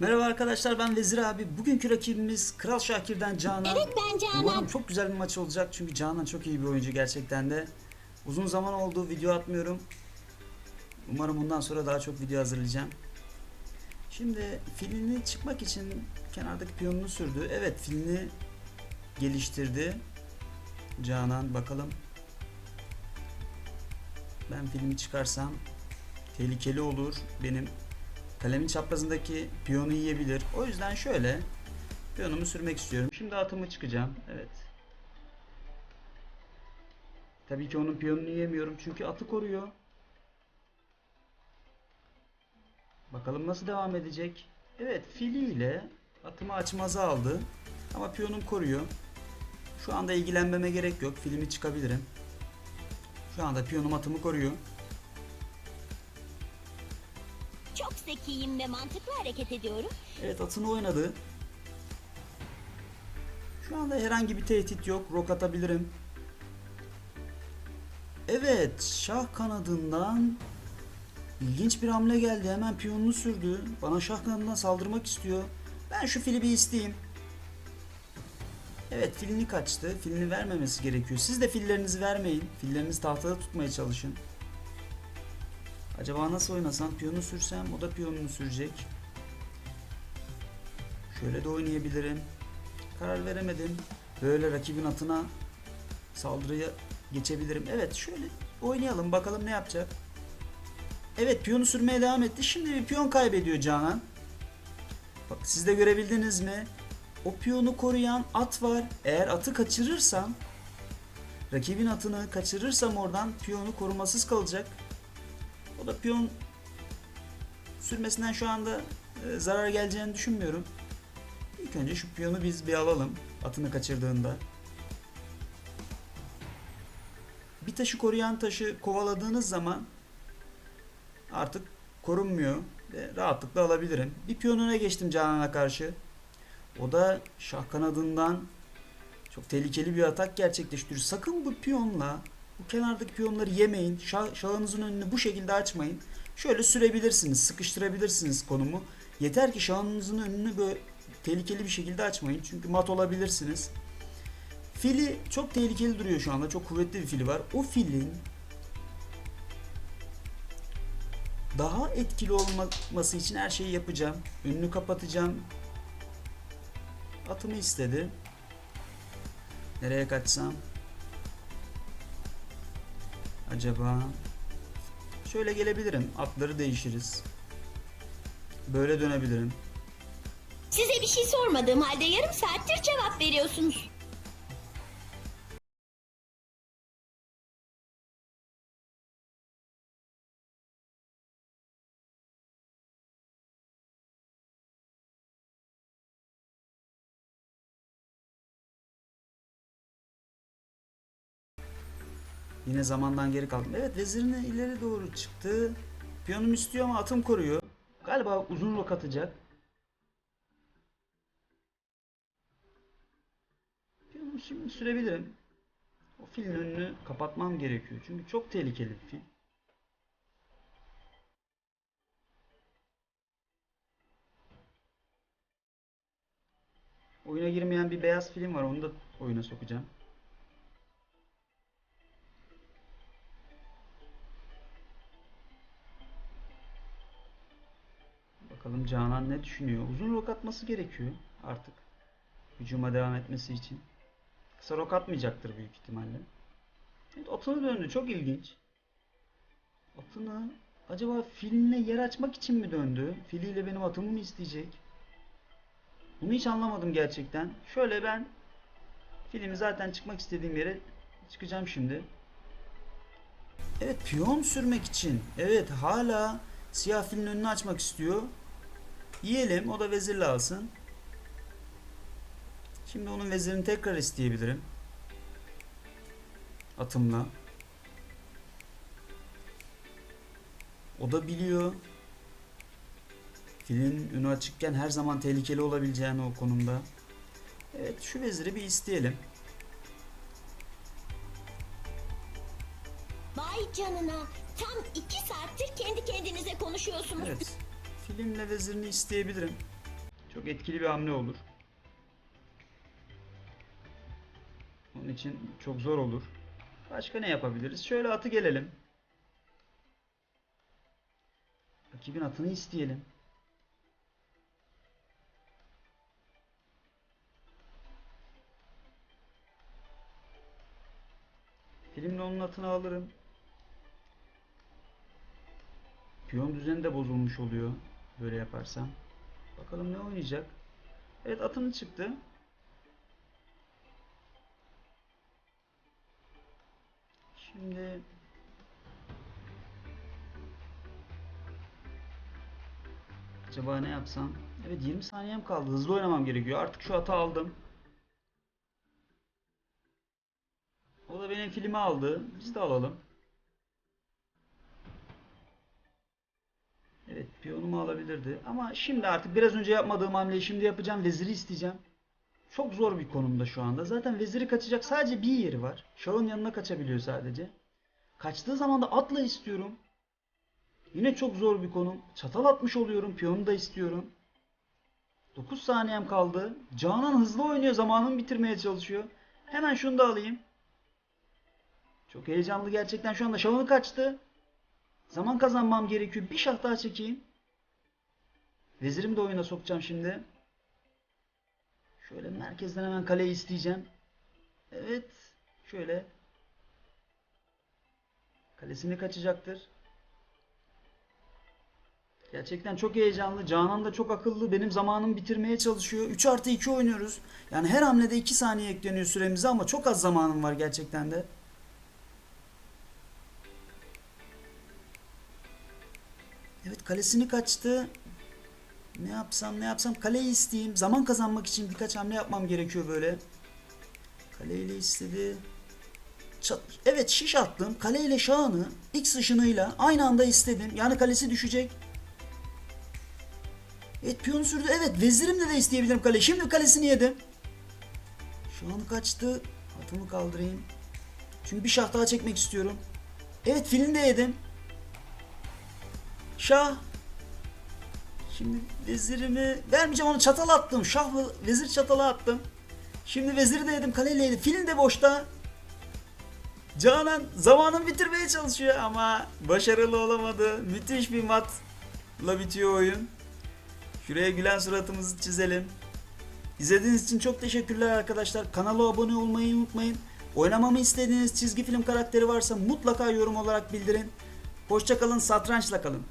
Merhaba arkadaşlar ben Vezir abi. Bugünkü rakibimiz Kral Şakir'den Canan. Evet, ben Canan. Umarım çok güzel bir maç olacak çünkü Canan çok iyi bir oyuncu gerçekten de. Uzun zaman oldu video atmıyorum. Umarım bundan sonra daha çok video hazırlayacağım. Şimdi filini çıkmak için kenardaki piyonunu sürdü. Evet filini geliştirdi. Canan bakalım. Ben filmi çıkarsam tehlikeli olur. Benim kalemin çaprazındaki piyonu yiyebilir. O yüzden şöyle piyonumu sürmek istiyorum. Şimdi atımı çıkacağım. Evet. Tabii ki onun piyonunu yiyemiyorum çünkü atı koruyor. Bakalım nasıl devam edecek. Evet filiyle atımı açmazı aldı. Ama piyonum koruyor. Şu anda ilgilenmeme gerek yok. Filmi çıkabilirim. Şu anda piyonum atımı koruyor. Zekiyim ve mantıklı hareket ediyorum. Evet atını oynadı. Şu anda herhangi bir tehdit yok. Rok atabilirim. Evet şah kanadından ilginç bir hamle geldi. Hemen piyonunu sürdü. Bana şah kanadından saldırmak istiyor. Ben şu fili bir isteyeyim. Evet filini kaçtı. Filini vermemesi gerekiyor. Siz de fillerinizi vermeyin. Fillerinizi tahtada tutmaya çalışın. Acaba nasıl oynasam? Piyonu sürsem o da piyonunu sürecek. Şöyle de oynayabilirim. Karar veremedim. Böyle rakibin atına saldırıya geçebilirim. Evet şöyle oynayalım bakalım ne yapacak. Evet piyonu sürmeye devam etti. Şimdi bir piyon kaybediyor Canan. Bak siz de görebildiniz mi? O piyonu koruyan at var. Eğer atı kaçırırsam rakibin atını kaçırırsam oradan piyonu korumasız kalacak. O da piyon sürmesinden şu anda e, zarar geleceğini düşünmüyorum. İlk önce şu piyonu biz bir alalım atını kaçırdığında. Bir taşı koruyan taşı kovaladığınız zaman artık korunmuyor ve rahatlıkla alabilirim. Bir piyonuna geçtim Canan'a karşı. O da şah kanadından çok tehlikeli bir atak gerçekleştiriyor. Sakın bu piyonla bu kenardaki piyonları yemeyin. Şah, şahınızın önünü bu şekilde açmayın. Şöyle sürebilirsiniz, sıkıştırabilirsiniz konumu. Yeter ki şahınızın önünü böyle tehlikeli bir şekilde açmayın. Çünkü mat olabilirsiniz. Fili çok tehlikeli duruyor şu anda. Çok kuvvetli bir fili var. O filin daha etkili olması için her şeyi yapacağım. Önünü kapatacağım. Atımı istedi. Nereye kaçsam? Acaba şöyle gelebilirim. Atları değişiriz. Böyle dönebilirim. Size bir şey sormadığım halde yarım saattir cevap veriyorsunuz. Yine zamandan geri kaldım. Evet vezirine ileri doğru çıktı. Piyonum istiyor ama atım koruyor. Galiba uzun rok atacak. Piyonumu şimdi sürebilirim. O filin önünü kapatmam gerekiyor. Çünkü çok tehlikeli bir fil. Oyuna girmeyen bir beyaz film var. Onu da oyuna sokacağım. Bakalım Canan ne düşünüyor? Uzun rok atması gerekiyor artık. Hücuma devam etmesi için. Kısa rok atmayacaktır büyük ihtimalle. Evet, atını döndü. Çok ilginç. Atını acaba filine yer açmak için mi döndü? Filiyle benim atımı mı isteyecek? Bunu hiç anlamadım gerçekten. Şöyle ben filmi zaten çıkmak istediğim yere çıkacağım şimdi. Evet piyon sürmek için. Evet hala siyah filin önünü açmak istiyor. Yiyelim. O da vezirle alsın. Şimdi onun vezirini tekrar isteyebilirim. Atımla. O da biliyor. Filin önü açıkken her zaman tehlikeli olabileceğini o konumda. Evet şu veziri bir isteyelim. Vay canına. Tam iki saattir kendi kendinize konuşuyorsunuz. Evet. Filmle vezirini isteyebilirim. Çok etkili bir hamle olur. Onun için çok zor olur. Başka ne yapabiliriz? Şöyle atı gelelim. Rakibin atını isteyelim. Filmle onun atını alırım. Piyon düzeni de bozulmuş oluyor. Böyle yaparsam. Bakalım ne oynayacak. Evet atını çıktı. Şimdi Acaba ne yapsam? Evet 20 saniyem kaldı. Hızlı oynamam gerekiyor. Artık şu atı aldım. O da benim filmi aldı. Biz de alalım. Evet piyonumu alabilirdi. Ama şimdi artık biraz önce yapmadığım hamleyi şimdi yapacağım. Veziri isteyeceğim. Çok zor bir konumda şu anda. Zaten veziri kaçacak sadece bir yeri var. Şahın yanına kaçabiliyor sadece. Kaçtığı zaman da atla istiyorum. Yine çok zor bir konum. Çatal atmış oluyorum. Piyonu da istiyorum. 9 saniyem kaldı. Canan hızlı oynuyor. Zamanımı bitirmeye çalışıyor. Hemen şunu da alayım. Çok heyecanlı gerçekten. Şu anda şahını kaçtı. Zaman kazanmam gerekiyor. Bir şah daha çekeyim. Vezirimi de oyuna sokacağım şimdi. Şöyle merkezden hemen kaleyi isteyeceğim. Evet. Şöyle. Kalesini kaçacaktır. Gerçekten çok heyecanlı. Canan da çok akıllı. Benim zamanımı bitirmeye çalışıyor. 3 artı 2 oynuyoruz. Yani her hamlede 2 saniye ekleniyor süremize ama çok az zamanım var gerçekten de. Evet kalesini kaçtı. Ne yapsam ne yapsam kaleyi isteyeyim. Zaman kazanmak için birkaç hamle yapmam gerekiyor böyle. Kaleyle istedi. Çat- evet şiş attım. Kaleyle şahını X ışınıyla aynı anda istedim. Yani kalesi düşecek. Evet piyon sürdü. Evet vezirimle de isteyebilirim kale. Şimdi kalesini yedim. Şu kaçtı. Atımı kaldırayım. Çünkü bir şah daha çekmek istiyorum. Evet filini de yedim. Şah. Şimdi vezirimi vermeyeceğim onu çatal attım. Şah ve vezir çatala attım. Şimdi veziri de yedim kaleyle yedim. Filin de boşta. Canan zamanını bitirmeye çalışıyor ama başarılı olamadı. Müthiş bir matla bitiyor oyun. Şuraya gülen suratımızı çizelim. İzlediğiniz için çok teşekkürler arkadaşlar. Kanala abone olmayı unutmayın. Oynamamı istediğiniz çizgi film karakteri varsa mutlaka yorum olarak bildirin. Hoşçakalın, satrançla kalın.